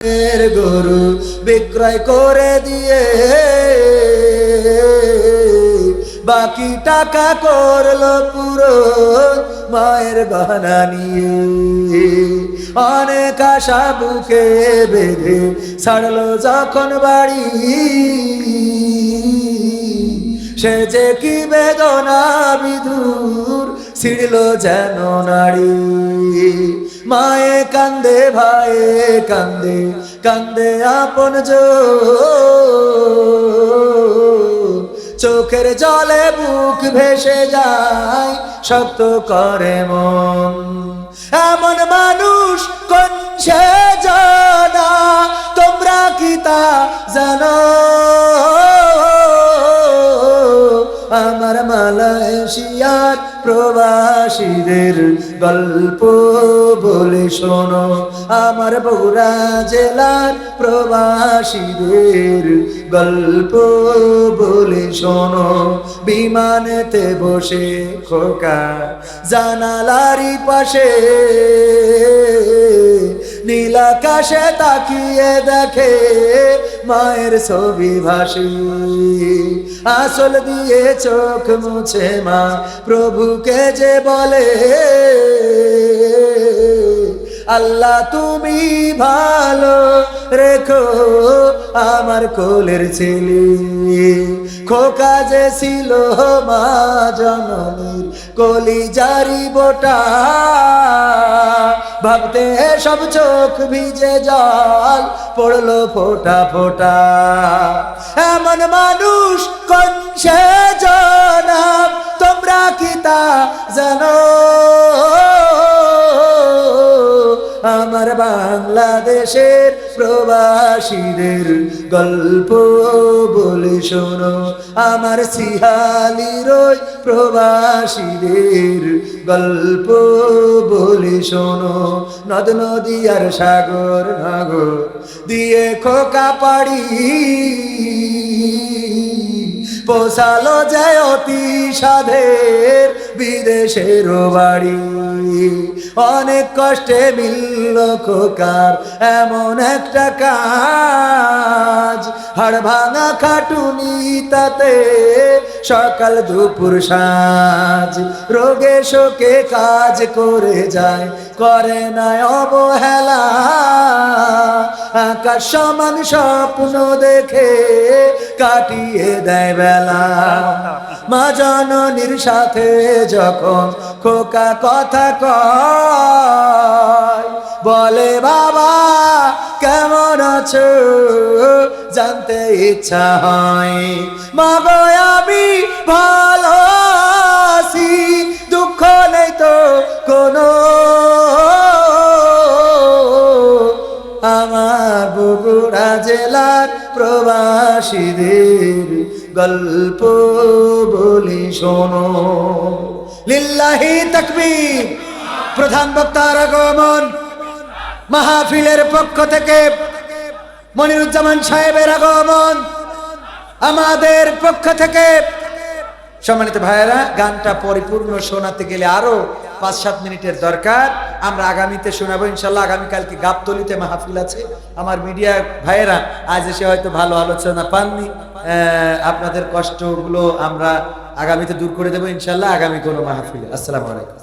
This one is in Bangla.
এর গরু বিক্রয় করে দিয়ে, বাকি টাকা করল পুরো মায়ের গহনা নিয়ে। অনেক আশা বুকে বেঁধে ছাড়লো যখন বাড়ি। সে যে কি বেদনা বিধুর ছিড়ল যেন নারী মায়ে কান্দে, ভাইয়ে কান্দে কান্দে আপন জো চোখের জলে বুক ভেসে যায়, শক্ত করে মন। এমন মানুষ কোন সে জানা? তোমরা কি তা জানো? আমার মালয়েশিয়ার প্রবাসীদের গল্প বলে শোনো। আমার বগুড়া জেলার প্রবাসীদের গল্প বলে শোনো। বিমানেতে বসে খোকা জানালারি পাশে নীল আকাশে তাকিয়ে দেখে মায়ের ছবি ভাসি। আসল দিয়ে চোখ মুছে মা প্রভুকে যে বলে, আল্লাহ, তুমি ভালো রেখো। আমার কোলের ছেলে খোকা যে ছিল মা জননীর কলি জারি বোটা। ভাবতে সব চোখ ভিজে জল পড়ল ফোটা ফোটা। এমন মানুষ কোন আমার বাংলাদেশের প্রবাসীদের গল্প বলে শোনো। আমার সিহালির প্রবাসীদের গল্প বলে শোনো। নদ, নদী আর সাগর নগর দিয়ে খোকা পাড়ি। পোষালো যায় অতি সাধের বিদেশের বাড়ি। অনেক কষ্টে মিলল খোকার এমন একটা কাজ। হাড় ভাঙা খাটুনি তাতে সকাল দুপুর সাজ। রোগে শোকে কাজ করে যায়, করে না অবহেলা। আকাশ সমান স্বপ্ন দেখে কাটিয়ে দেয় বেলা। মা জননীর সাথে যখন খোকা কথা কয়, বলে, বাবা, কেমন আছো? জানতে ইচ্ছা হয়। মা আমি ভালো আছি। বগুড়া জেলার প্রবাসীদের গল্প বলি শোনো। লিল্লাহি তাকবীর। প্রধান বক্তার আগমন মাহফিলের পক্ষ থেকে। মনিরুজ্জামান সাহেবের আগমন আমাদের পক্ষ থেকে। সম্মানিত ভাইয়েরা, গানটা পরিপূর্ণ শোনাতে গেলে আরও পাঁচ সাত মিনিটের দরকার। আমরা আগামীতে শোনাবো, ইনশাল্লাহ আগামীকালকে গাবতলিতে মাহফিল আছে। আমার মিডিয়া ভাইয়েরা, আজ এসে হয়তো ভালো আলোচনা পাননি। আপনাদের কষ্টগুলো আমরা আগামীতে দূর করে দেবো, ইনশাল্লাহ আগামী কোনো মাহফিল। আসসালামু আলাইকুম।